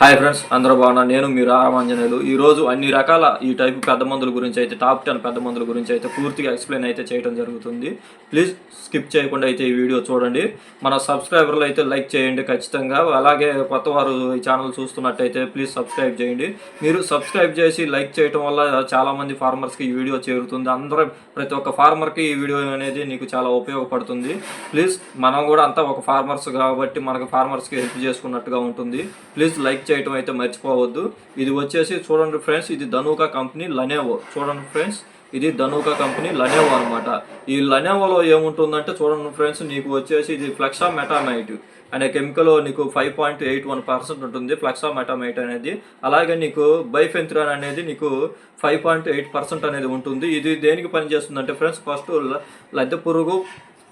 Hi friends అందరూ బాగున్నారు నేను మీరు రామాంజనేయులు ఈ రోజు అన్ని రకాల ఈ టైపు పెద్ద మందుల గురించి అయితే టాప్ టెన్ పెద్ద మందుల గురించి అయితే పూర్తిగా ఎక్స్ప్లెయిన్ అయితే చేయడం జరుగుతుంది. ప్లీజ్ స్కిప్ చేయకుండా అయితే ఈ వీడియో చూడండి. మన సబ్స్క్రైబర్లు అయితే లైక్ చేయండి ఖచ్చితంగా. అలాగే కొత్త వారు ఈ ఛానల్ చూస్తున్నట్టయితే ప్లీజ్ సబ్స్క్రైబ్ చేయండి. మీరు సబ్స్క్రైబ్ చేసి లైక్ చేయడం వల్ల చాలామంది ఫార్మర్స్కి ఈ వీడియో చేరుతుంది. అందరూ ప్రతి ఒక్క ఫార్మర్కి ఈ వీడియో అనేది నీకు చాలా ఉపయోగపడుతుంది. ప్లీజ్ మనం కూడా అంతా ఒక ఫార్మర్స్ కాబట్టి మనకు ఫార్మర్స్కి హెల్ప్ చేసుకున్నట్టుగా ఉంటుంది. ప్లీజ్ లైక్ చేయటం అయితే మర్చిపోవద్దు. ఇది వచ్చేసి చూడండి ఫ్రెండ్స్ ఇది ధనుకా కంపెనీ లనేవో చూడండి ఫ్రెండ్స్ ఇది ధనుకా కంపెనీ లనేవో అనమాట ఈ లనేవోలో ఏముంటుందంటే చూడండి ఫ్రెండ్స్ నీకు వచ్చేసి ఇది ఫ్లెక్సా మెటామైట్ అనే కెమికల్ నీకు five point eight one percent ఉంటుంది ఫ్లెక్సా మెటామైట్ అనేది. అలాగే నీకు బైఫెంత్రాన్ అనేది నీకు ఫైవ్ పాయింట్ ఎయిట్ పర్సెంట్ అనేది ఉంటుంది. ఇది దేనికి పనిచేస్తుందంటే ఫ్రెండ్స్ ఫస్ట్ లద్దె పురుగు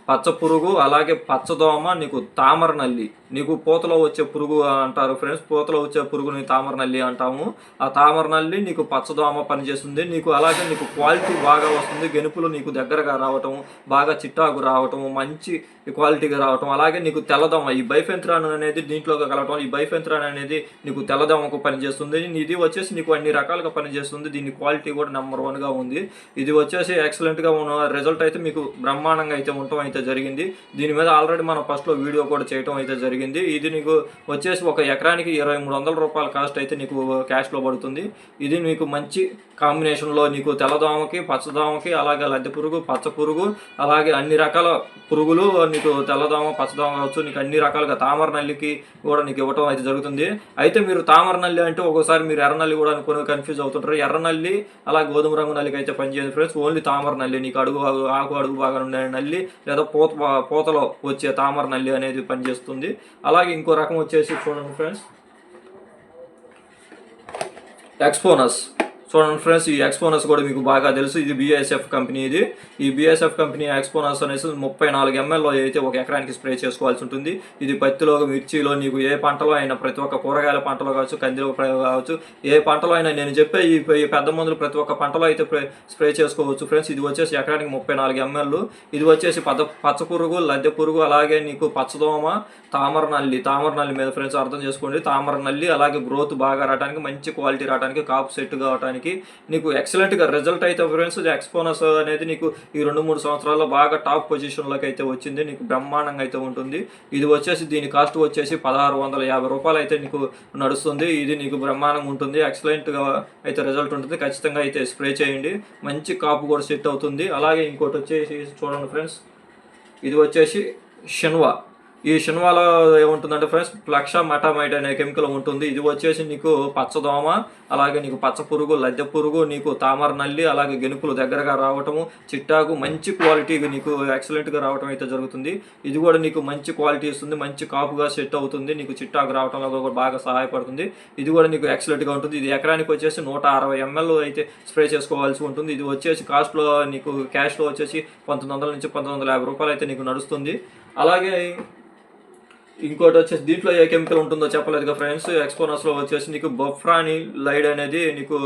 పచ్చ పురుగు అలాగే పచ్చదోమ నీకు తామర నల్లి. నీకు పూతలో వచ్చే పురుగు అంటారు ఫ్రెండ్స్ పూతలో వచ్చే పురుగుని తామర నల్లి అంటాము. ఆ తామర నల్లి నీకు పచ్చదోమ పనిచేస్తుంది. నీకు అలాగే నీకు క్వాలిటీ బాగా వస్తుంది. గెనుపులు నీకు దగ్గరగా రావటం బాగా చిట్టాకు రావటం మంచి క్వాలిటీగా రావటం అలాగే నీకు తెల్లదోమ ఈ బైఫెంత్రాన్ అనేది దీంట్లో కలవటం ఈ బైఫెంత్రాన్ అనేది నీకు తెల్లదోమకు పనిచేస్తుంది. ఇది వచ్చేసి నీకు అన్ని రకాలుగా పనిచేస్తుంది. దీని క్వాలిటీ కూడా నెంబర్ వన్గా ఉంది. ఇది వచ్చేసి ఎక్సలెంట్గా ఉన్న రిజల్ట్ అయితే మీకు బ్రహ్మాండంగా అయితే ఉంటాం. అయితే జరిగింది. దీని మీద ఆల్రెడీ మనం ఫస్ట్లో వీడియో కూడా చేయటం అయితే జరిగింది. ఇది నీకు వచ్చేసి ఒక ఎకరానికి ఇరవై మూడు వందల రూపాయల కాస్ట్ అయితే నీకు క్యాష్లో పడుతుంది. ఇది నీకు మంచి కాంబినేషన్లో నీకు తెల్లదోమకి పచ్చదోమకి అలాగే లద్దె పురుగు పచ్చ పురుగు అలాగే అన్ని రకాల పురుగులు నీకు తెల్లదోమ పచ్చదోమ కావచ్చు నీకు అన్ని రకాలుగా తామర నల్లికి కూడా నీకు ఇవ్వటం అయితే జరుగుతుంది. అయితే మీరు తామర నల్లి అంటే ఒకసారి మీరు ఎర్ర నల్లి కూడా అనుకుని కన్ఫ్యూజ్ అవుతుంటారు. ఎర్ర నల్లి అలా గోధుమ రంగు నల్లికి అయితే పనిచేయదు ఫ్రెండ్స్ ఓన్లీ తామర నల్లి నీకు అడుగు ఆకు అడుగు బాగా ఉండే నల్లి లేదా పూత పూతలో వచ్చే తామర నల్లి అనేది పనిచేస్తుంది. అలాగే ఇంకో రకం వచ్చేసి చూడండి ఫ్రెండ్స్. ఎక్స్పోనస్ చూడండి ఫ్రెండ్స్ ఈ ఎక్స్పోనస్ కూడా మీకు బాగా తెలుసు. ఇది బీఎస్ఎఫ్ కంపెనీ ఇది. ఈ బిఎస్ఎఫ్ కంపెనీ ఎక్స్పోనస్ అనేసి ముప్పై నాలుగు ఎంఎల్లో అయితే ఒక ఎకరానికి స్ప్రే చేసుకోవాల్సి ఉంటుంది. ఇది పత్తిలో మిర్చిలో నీకు ఏ పంటలో అయినా ప్రతి ఒక్క కూరగాయల పంటలో కావచ్చు కందిలో కావచ్చు ఏ పంటలో అయినా నేను చెప్పే ఈ పెద్ద మందులు ప్రతి ఒక్క పంటలో అయితే స్ప్రే చేసుకోవచ్చు. ఫ్రెండ్స్ ఇది వచ్చేసి ఎకరానికి ముప్పై నాలుగు ఎంఎల్ ఇది వచ్చేసి పద పచ్చ పురుగు లద్దె పురుగు అలాగే నీకు పచ్చదోమ తామర నల్లి తామర నల్లి మీద ఫ్రెండ్స్ అర్థం చేసుకోండి. తామర నల్లి అలాగే గ్రోత్ బాగా రావడానికి మంచి క్వాలిటీ రావడానికి కాపు సెట్ కావడానికి నీకు ఎక్సలెంట్గా రిజల్ట్ అయితే ఫ్రెండ్స్ ఎక్స్పోనస్ అనేది నీకు ఈ రెండు మూడు సంవత్సరాల్లో బాగా టాప్ పొజిషన్లోకి అయితే వచ్చింది. నీకు బ్రహ్మాండంగా అయితే ఉంటుంది. ఇది వచ్చేసి దీని కాస్ట్ వచ్చేసి పదహారు వందల యాభై రూపాయలు అయితే నీకు నడుస్తుంది. ఇది నీకు బ్రహ్మాండంగా ఉంటుంది. ఎక్సలెంట్గా అయితే రిజల్ట్ ఉంటుంది. ఖచ్చితంగా అయితే స్ప్రే చేయండి. మంచి కాపు కూడా సెట్ అవుతుంది. అలాగే ఇంకోటి వచ్చేసి చూడండి ఫ్రెండ్స్ ఇది వచ్చేసి షన్వా ఈ సినిమాలో ఏముంటుందంటే ఫ్రెండ్స్ ప్లక్ష మెటామైట్ అనే కెమికల్ ఉంటుంది. ఇది వచ్చేసి నీకు పచ్చదోమ అలాగే నీకు పచ్చ పురుగు లద్దె పురుగు నీకు తామర నల్లి అలాగే గెనుపులు దగ్గరగా రావటము చిట్టాకు మంచి క్వాలిటీ నీకు ఎక్సలెంట్గా రావటం అయితే జరుగుతుంది. ఇది కూడా నీకు మంచి క్వాలిటీ ఇస్తుంది మంచి కాపుగా సెట్ అవుతుంది నీకు చిట్టాకు రావటంలో కూడా బాగా సహాయపడుతుంది. ఇది కూడా నీకు ఎక్సలెంట్గా ఉంటుంది. ఇది ఎకరానికి వచ్చేసి నూట అరవై ఎంఎల్ అయితే స్ప్రే చేసుకోవాల్సి ఉంటుంది. ఇది వచ్చేసి కాస్ట్లో నీకు క్యాష్లో వచ్చేసి పంతొమ్మిది వందల నుంచి పంతొమ్మిది వందల యాభై రూపాయలు అయితే నీకు నడుస్తుంది. అలాగే ఇంకోటి వచ్చేసి దీంట్లో ఏ కెమికల్ ఉంటుందో చెప్పలేదుగా ఫ్రెండ్స్ ఎక్స్పోనస్లో వచ్చేసి నీకు బొఫ్రాని లైడ్ అనేది నీకు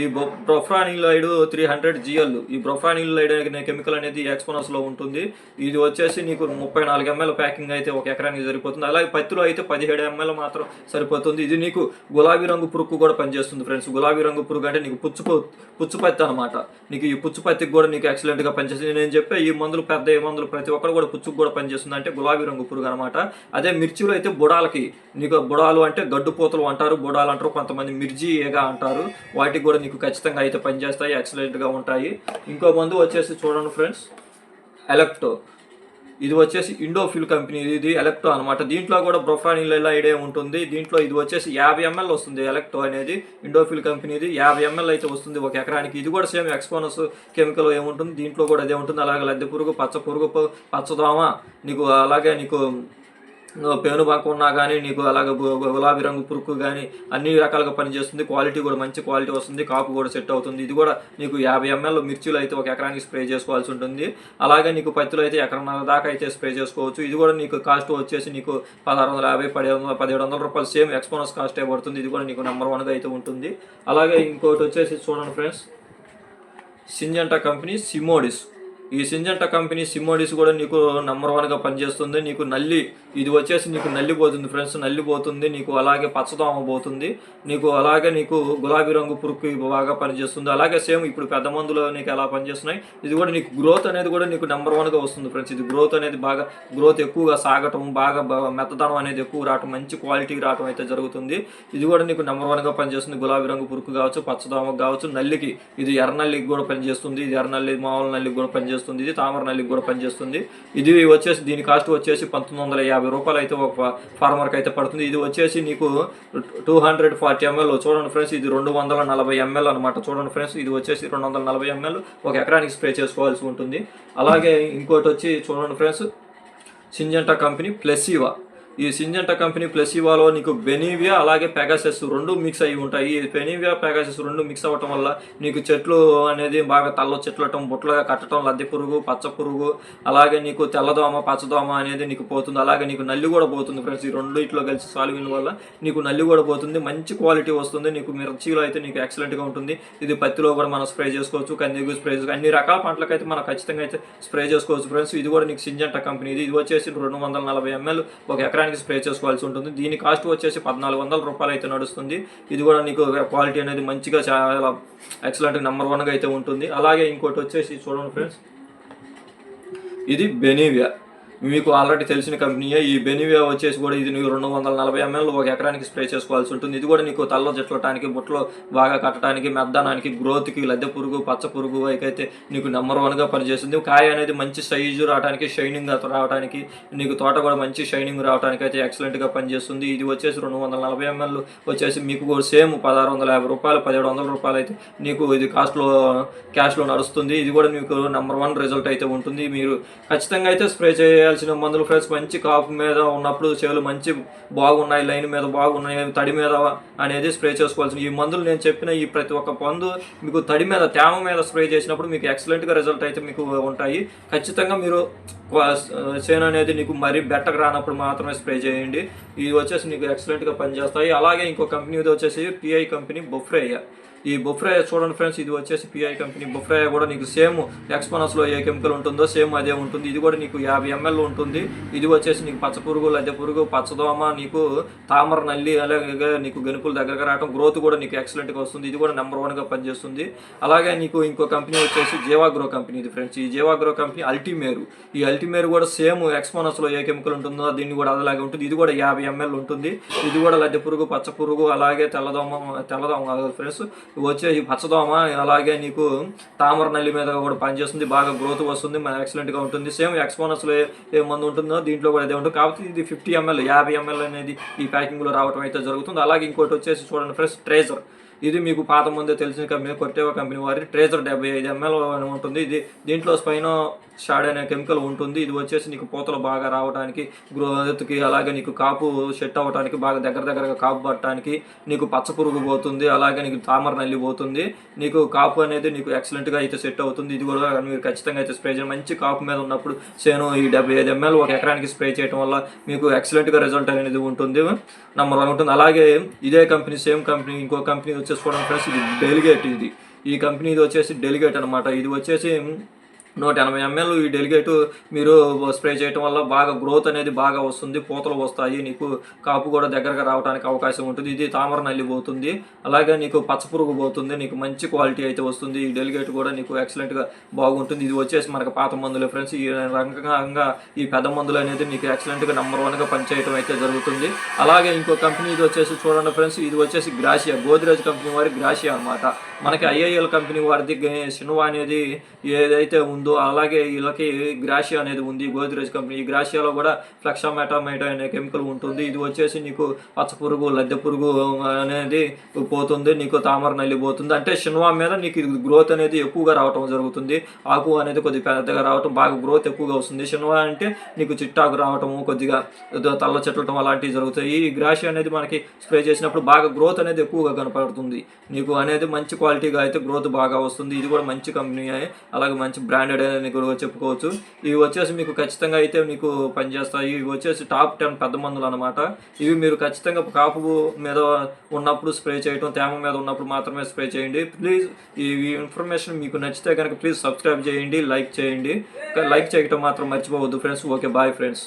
ఈ బ్రొఫ్రానిలైడ్ త్రీ హండ్రెడ్ జిఎల్. ఈ బ్రొఫ్రానిలైడ్ అనే కెమికల్ అనేది ఎక్స్పోనస్లో ఉంటుంది. ఇది వచ్చేసి నీకు ముప్పై నాలుగు ఎంఎల్ ప్యాకింగ్ అయితే ఒక ఎకరానికి సరిపోతుంది. అలాగే పత్తిలో అయితే పదిహేడు ఎంఎల్ మాత్రం సరిపోతుంది. ఇది నీకు గులాబీ రంగు పురుగు కూడా పనిచేస్తుంది ఫ్రెండ్స్. గులాబీ రంగు పురుగు అంటే నీకు పుచ్చు పుచ్చుపత్తి అనమాట నీకు ఈ పుచ్చుపత్తికి కూడా నీకు ఎక్సలెంట్గా పనిచేస్తుంది. నేను చెప్పే ఈ మందులు పెద్ద ఏ మందులు ప్రతి ఒక్కరు కూడా పుచ్చుకు కూడా పనిచేస్తుంది అంటే గులాబీ రంగు పురుగు అనమాట అదే మిర్చిలో అయితే బుడాలకి నీకు బుడాలు అంటే గడ్డు పూతలు అంటారు. బుడాలు అంటారు. కొంతమంది మిర్జీ ఏగా అంటారు. వాటికి కూడా నీకు ఖచ్చితంగా అయితే పనిచేస్తాయి ఎక్సలెంట్గా ఉంటాయి. ఇంకో మందు వచ్చేసి చూడండి ఫ్రెండ్స్ ఎలక్టో ఇది వచ్చేసి ఇండోఫిల్ కంపెనీ ఇది ఎలక్టో అనమాట దీంట్లో కూడా బ్రొఫానిల్ ఐడియా ఉంటుంది. దీంట్లో ఇది వచ్చేసి యాభై ఎంఎల్ వస్తుంది ఎలక్టో అనేది. ఇండోఫిల్ కంపెనీది యాభై ఎంఎల్ అయితే వస్తుంది ఒక ఎకరానికి. ఇది కూడా సేమ్ ఎక్స్పోనస్ కెమికల్ ఏముంటుంది? దీంట్లో కూడా అదే ఉంటుంది. అలాగే లద్దె పురుగు పచ్చ పురుగు పచ్చదోమ నీకు అలాగే నీకు పేనుబాకు ఉన్నా కానీ నీకు అలాగే గులాబీ రంగు పురుగు కానీ అన్ని రకాలుగా పనిచేస్తుంది. క్వాలిటీ కూడా మంచి క్వాలిటీ వస్తుంది. కాపు కూడా సెట్ అవుతుంది. ఇది కూడా నీకు యాభై ఎంఎల్ మిర్చిలు అయితే ఒక ఎకరానికి స్ప్రే చేసుకోవాల్సి ఉంటుంది. అలాగే నీకు పత్తిలో అయితే ఎకరన్నర దాకా అయితే స్ప్రే చేసుకోవచ్చు. ఇది కూడా నీకు కాస్ట్ వచ్చేసి నీకు పదహారు వందల యాభై పదిహేడు వందల పదిహేడు వందల రూపాయలు సేమ్ ఎక్స్పోనస్ కాస్టే పడుతుంది. ఇది కూడా నీకు నెంబర్ వన్గా అయితే ఉంటుంది. అలాగే ఇంకోటి వచ్చేసి చూడండి ఫ్రెండ్స్. Syngenta company సిమోడిస్. ఈ సింజంటా కంపెనీ సిమ్మోడిస్ కూడా నీకు నెంబర్ వన్గా పనిచేస్తుంది. నీకు నల్లి ఇది వచ్చేసి నీకు నల్లి పోతుంది ఫ్రెండ్స్ నల్లి పోతుంది నీకు అలాగే పచ్చదోమ పోతుంది. నీకు అలాగే నీకు గులాబీ రంగు పురుక్కు బాగా పనిచేస్తుంది. అలాగే సేమ్ ఇప్పుడు పెద్ద మందులో నీకు ఎలా పనిచేస్తున్నాయి? ఇది కూడా నీకు గ్రోత్ అనేది కూడా నీకు నెంబర్ వన్గా వస్తుంది ఫ్రెండ్స్ ఇది గ్రోత్ అనేది బాగా గ్రోత్ ఎక్కువగా సాగటం బాగా మెత్తదనం అనేది ఎక్కువ రావటం మంచి క్వాలిటీ రావటం అయితే జరుగుతుంది. ఇది కూడా నీకు నెంబర్ వన్గా పనిచేస్తుంది. గులాబీ రంగు పురుగు కావచ్చు పచ్చదోమకు కావచ్చు. నల్లికి ఇది ఎర్ర నల్లికి కూడా పనిచేస్తుంది. ఇది ఎర్ర నల్లి మామూలు నల్లికి కూడా పనిచేస్తుంది. ఇది తామర నల్లికి కూడా పనిచేస్తుంది. ఇది వచ్చేసి దీని కాస్ట్ వచ్చేసి పంతొమ్మిది వందల యాభై రూపాయలు అయితే ఒక ఫార్మర్కి అయితే పడుతుంది. ఇది వచ్చేసి నీకు టూ హండ్రెడ్ ఫార్టీ ఎంఎల్. చూడండి ఫ్రెండ్స్ ఇది రెండు వందల నలభై ఎంఎల్ అనమాట చూడండి ఫ్రెండ్స్ ఇది వచ్చేసి రెండు వందల నలభై ఎంఎల్. ఒక ఎకరానికి స్ప్రే చేసుకోవాల్సి ఉంటుంది. అలాగే ఇంకోటి వచ్చి చూడండి ఫ్రెండ్స్ సింజంటా కంపెనీ ప్లెసివా ఈ సింజంటా కంపెనీ ప్లస్ ఇవాలో నీకు బెనీవియా అలాగే పెగాసెస్ రెండు మిక్స్ అయి ఉంటాయి. ఈ బెనీవియా పెగాసెస్ రెండు మిక్స్ అవ్వటం వల్ల నీకు చెట్లు అనేది బాగా తల్ల చెట్లటం బుట్టలుగా కట్టడం లద్దె పురుగు పచ్చ పురుగు అలాగే నీకు తెల్లదోమ పచ్చదోమ అనేది నీకు పోతుంది. అలాగే నీకు నల్లి కూడా పోతుంది ఫ్రెండ్స్. ఈ రెండు ఇట్లో కలిసి సాల్విన్ వల్ల నీకు నల్లి కూడా పోతుంది. మంచి క్వాలిటీ వస్తుంది. నీకు మిర్చిలో అయితే నీకు ఎక్సలెంట్గా ఉంటుంది. ఇది పత్తిలో కూడా మనం స్ప్రే చేసుకోవచ్చు. కందిగు స్ప్రే చేసుకోవచ్చు అన్ని రకాల పంటలకైతే మనం ఖచ్చితంగా అయితే స్ప్రే చేసుకోవచ్చు ఫ్రెండ్స్. ఇది కూడా నీకు సింజంటా కంపెనీ ఇది. ఇది వచ్చేసి రెండు వందల నలభై ఎంఎల్ ఒక ఎకరా ఎకరానికి స్ప్రే చేసుకోవాల్సి ఉంటుంది. దీని కాస్ట్ వచ్చేసి పద్నాలుగు వందల రూపాయలు అయితే నడుస్తుంది. ఇది కూడా నీకు క్వాలిటీ అనేది మంచిగా చాలా ఎక్సలెంట్ నెంబర్ వన్గా అయితే ఉంటుంది. అలాగే ఇంకోటి వచ్చేసి చూడండి ఫ్రెండ్స్ ఇది బెనీవియా మీకు ఆల్రెడీ తెలిసిన కంపెనీయే ఈ బెనివియా వచ్చేసి కూడా ఇది నీకు రెండు వందల నలభై ఎంఎల్ ఒక ఎకరానికి స్ప్రే చేసుకోవాల్సి ఉంటుంది. ఇది కూడా నీకు తల్ల జట్లటానికి బుట్టలో బాగా కట్టడానికి మెద్దనానికి గ్రోత్కి లద్దె పురుగు పచ్చ పురుగు అయితే నీకు నెంబర్ వన్గా పనిచేస్తుంది. కాయ అనేది మంచి సైజు రావడానికి షైనింగ్ రావడానికి నీకు తోట కూడా మంచి షైనింగ్ రావడానికి అయితే ఎక్సలెంట్గా పనిచేస్తుంది. ఇది వచ్చేసి రెండు వందల నలభై ఎంఎల్ వచ్చేసి మీకు కూడా సేమ్ పదహారు వందల యాభై రూపాయలు పదిహేడు వందల రూపాయలు అయితే నీకు ఇది కాస్ట్లో క్యాష్లో నడుస్తుంది. ఇది కూడా మీకు నెంబర్ వన్ రిజల్ట్ అయితే ఉంటుంది. మీరు ఖచ్చితంగా అయితే స్ప్రే చేయాల్సిన మందులు ఫ్రెండ్స్ మంచి కాపు మీద ఉన్నప్పుడు చేలు మంచి బాగున్నాయి లైన్ మీద బాగున్నాయి తడి మీద అనేది స్ప్రే చేసుకోవాల్సిన ఈ మందులు నేను చెప్పిన ఈ ప్రతి ఒక్క మందు మీకు తడి మీద తేమ మీద స్ప్రే చేసినప్పుడు మీకు ఎక్సలెంట్గా రిజల్ట్ అయితే మీకు ఉంటాయి. ఖచ్చితంగా మీరు చేను అనేది నీకు మరీ బెట్టకు రానప్పుడు మాత్రమే స్ప్రే చేయండి. ఇది వచ్చేసి నీకు ఎక్సలెంట్గా పనిచేస్తాయి. అలాగే ఇంకో కంపెనీ ఇది వచ్చేసి పిఐ కంపెనీ బొఫ్రేయ ఈ బొఫ్రాయ చూడండి ఫ్రెండ్స్ ఇది వచ్చేసి పిఐ కంపెనీ బొఫ్రాయ కూడా నీకు సేమ్ ఎక్స్పోనస్లో ఏ కెమికల్ ఉంటుందో సేమ్ అదే ఉంటుంది. ఇది కూడా నీకు యాభై ఎంఎల్ ఉంటుంది. ఇది వచ్చేసి నీకు పచ్చ పురుగు లద్దె పురుగు పచ్చదోమ నీకు తామర నల్లి అలాగే నీకు గనుపుల దగ్గరకు రావడం గ్రోత్ కూడా నీకు ఎక్సలెంట్గా వస్తుంది. ఇది కూడా నెంబర్ వన్గా పనిచేస్తుంది. అలాగే నీకు ఇంకో కంపెనీ వచ్చేసి జీవాగ్రో కంపెనీ ఇది ఫ్రెండ్స్. ఈ జీవాగ్రో కంపెనీ అల్టిమేరు ఈ అల్టిమేరు కూడా సేమ్ ఎక్స్పోనస్లో ఏ కెమికల్ ఉంటుందో దీన్ని కూడా అలాగే ఉంటుంది. ఇది కూడా యాభై ఎంఎల్ ఉంటుంది. ఇది కూడా లద్దె పురుగు పచ్చ పురుగు అలాగే తెల్లదోమ తెల్లదోమ కాదు ఫ్రెండ్స్. వచ్చే ఈ పచ్చదోమ అలాగే నీకు తామర నల్లి మీద కూడా పనిచేస్తుంది బాగా గ్రోత్ వస్తుంది మన ఎక్సలెంట్గా ఉంటుంది. సేమ్ ఎక్స్పోనస్లో ఏ మందు ఉంటుందో దీంట్లో కూడా అదే ఉంటుంది. కాబట్టి ఇది ఫిఫ్టీ ఎంఎల్ యాభై ఎంఎల్ అనేది ఈ ప్యాకింగ్లో రావడం అయితే జరుగుతుంది. అలాగే ఇంకోటి వచ్చేసి చూడండి ఫ్రెష్ ట్రేజర్ ఇది మీకు పాత ముందే తెలిసిన కంపెనీ కొట్టేవా కంపెనీ వారి ట్రేజర్ డెబ్బై ఐదు ఎంఎల్ అని ఉంటుంది. ఇది దీంట్లో స్పైన షాడ్ అనే కెమికల్ ఉంటుంది. ఇది వచ్చేసి నీకు పూతలు బాగా రావడానికి గ్రోత్కి అలాగే నీకు కాపు సెట్ అవ్వడానికి బాగా దగ్గర దగ్గరగా కాపు పట్టడానికి నీకు పచ్చ పురుగు పోతుంది. అలాగే నీకు తామర నల్లి పోతుంది. నీకు కాపు అనేది నీకు ఎక్సలెంట్గా అయితే సెట్ అవుతుంది. ఇది కూడా మీరు ఖచ్చితంగా అయితే స్ప్రే చేయండి. మంచి కాపు మీద ఉన్నప్పుడు సేను ఈ డెబ్బై ఐదు ఎంఎల్ ఒక ఎకరానికి స్ప్రే చేయడం వల్ల మీకు ఎక్సలెంట్గా రిజల్ట్ అనేది ఉంటుంది. నంబర్ వన్ ఉంటుంది. అలాగే ఇదే కంపెనీ సేమ్ కంపెనీ ఇంకో కంపెనీ చేసుకోవడం ఫ్రెండ్స్ ఇది డెలిగేట్ ఇది. ఈ కంపెనీ ఇది వచ్చేసి డెలిగేట్ అనమాట. ఇది వచ్చేసి నూట ఎనభై ఎంఎల్ ఈ డెలిగేట్ మీరు స్ప్రే చేయటం వల్ల బాగా గ్రోత్ అనేది బాగా వస్తుంది పూతలు వస్తాయి నీకు కాపు కూడా దగ్గరగా రావడానికి అవకాశం ఉంటుంది. ఇది తామర నల్లి పోతుంది అలాగే నీకు పచ్చ పురుగు పోతుంది నీకు మంచి క్వాలిటీ అయితే వస్తుంది. ఈ డెలిగేట్ కూడా నీకు ఎక్సలెంట్గా బాగుంటుంది. ఇది వచ్చేసి మనకు పాత మందులు ఫ్రెండ్స్ ఈ రకంగా ఈ పెద్ద మందులు అనేది మీకు ఎక్సలెంట్గా నెంబర్ వన్గా పనిచేయడం అయితే జరుగుతుంది. అలాగే ఇంకో కంపెనీ ఇది వచ్చేసి చూడండి ఫ్రెండ్స్ ఇది వచ్చేసి గ్రాషియా గోద్రేజ్ కంపెనీ వారి గ్రాషియా అన్నమాట. మనకి ఐఐఎల్ కంపెనీ వారిది సినిమా అనేది ఏదైతే ఉందో అలాగే వీళ్ళకి గ్రాషియా అనేది ఉంది గోద్రేజ్ కంపెనీ ఈ గ్రాషియాలో కూడా ఫ్లెక్సామెటామైటా అనే కెమికల్ ఉంటుంది. ఇది వచ్చేసి నీకు పచ్చ పురుగు లద్దె పురుగు అనేది పోతుంది నీకు తామర నల్లి పోతుంది. అంటే షిన్వా మీద నీకు ఇది గ్రోత్ అనేది ఎక్కువగా రావటం జరుగుతుంది. ఆకు అనేది కొద్దిగా పెద్దగా రావటం బాగా గ్రోత్ ఎక్కువగా వస్తుంది. షిన్వా అంటే నీకు చిట్టాకు రావటము కొద్దిగా తల్ల చెట్లటం అలాంటివి జరుగుతాయి. ఈ గ్రాషియా అనేది మనకి స్ప్రే చేసినప్పుడు బాగా గ్రోత్ అనేది ఎక్కువగా కనపడుతుంది. నీకు అనేది మంచి క్వాలిటీగా అయితే గ్రోత్ బాగా వస్తుంది. ఇది కూడా మంచి కంపెనీ అలాగే మంచి బ్రాండ్ బ్రాండెడ్ అని కూడా చెప్పుకోవచ్చు. ఇవి వచ్చేసి మీకు ఖచ్చితంగా అయితే మీకు పనిచేస్తాయి. ఇవి వచ్చేసి టాప్ టెన్ పెద్ద మందులు అనమాట ఇవి మీరు ఖచ్చితంగా కాపు మీద ఉన్నప్పుడు స్ప్రే చేయటం తేమ మీద ఉన్నప్పుడు మాత్రమే స్ప్రే చేయండి. ప్లీజ్ ఈ ఇన్ఫర్మేషన్ మీకు నచ్చితే కనుక ప్లీజ్ సబ్స్క్రైబ్ చేయండి లైక్ చేయండి. లైక్ చేయటం మాత్రం మర్చిపోవద్దు ఫ్రెండ్స్. Okay bye friends.